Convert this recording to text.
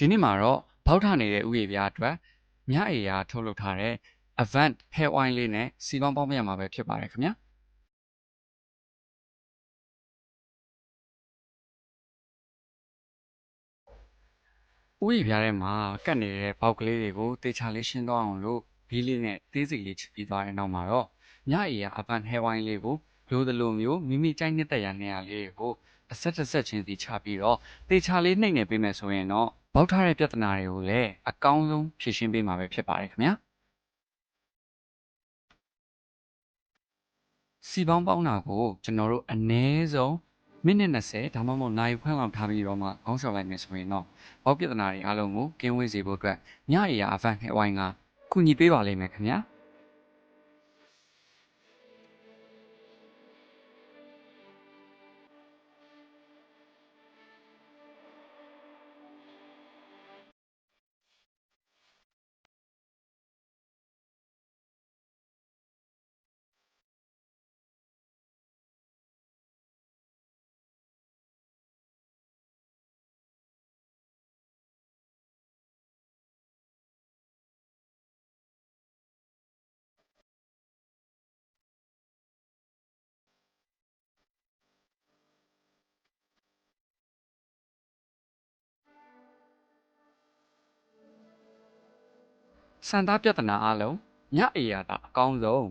ဒီနေ့မှာတော့ဘောက်ထနေတဲ့ဥယျာဉ်ပြားအတွက်မြအေရာထုတ်လုပ်ထားတဲ့ Avant Hair Oil လေးနဲ့စီပေါင်းပေါင်းပြရမှာပဲဖြစ်ပါတယ်ခင်ဗျာဥယျာဉ်ပြားထဲမှာကတ်နေတဲ့ဘောက်ကလေးတွေကိုတေချာလေးရှင်းသွားအောင်လို့ဘီးလေးနဲ့သေးစိတ်လေးချစ်ပြီးသွားတဲ့နောက်မှာတော့မြအေရာ Avant Hair Oil လေးကိုလိုသလိုမျိုးမိမိကြိုက်နှစ်သက်ရာနေရာလေးတွေကို တစ်ဆက်တစ်ဆက်ချင်းစီချပြီးတော့တေချာလေးနှိမ့်နေပေးမယ်ဆိုရင်တော့ဘောက်ထားတဲ့ပြဿနာတွေကိုလည်းအကောင်းဆုံးဖြေရှင်းပေးမှာပဲဖြစ်ပါတယ်ခင်ဗျာစီပေါင်းပေါင်းတာကိုကျွန်တော်တို့အနည်းဆုံးမိနစ်20ဒါမှမဟုတ်နိုင်ခွင့်လောက်ထားပြီးတော့မှခေါင်းလျှော်လိုက်မယ်ဆိုရင်တော့ဘောက်ပြဿနာတွေအားလုံးကိုကင်းဝေးစေဖို့အတွက်ညအရာအဖန်ဟဲဝိုင်းကကူညီပေးပါလိမ့်မယ်ခင်ဗျာ စံသားပြဿနာအလုံးညအေးရတာအကောင်းဆုံး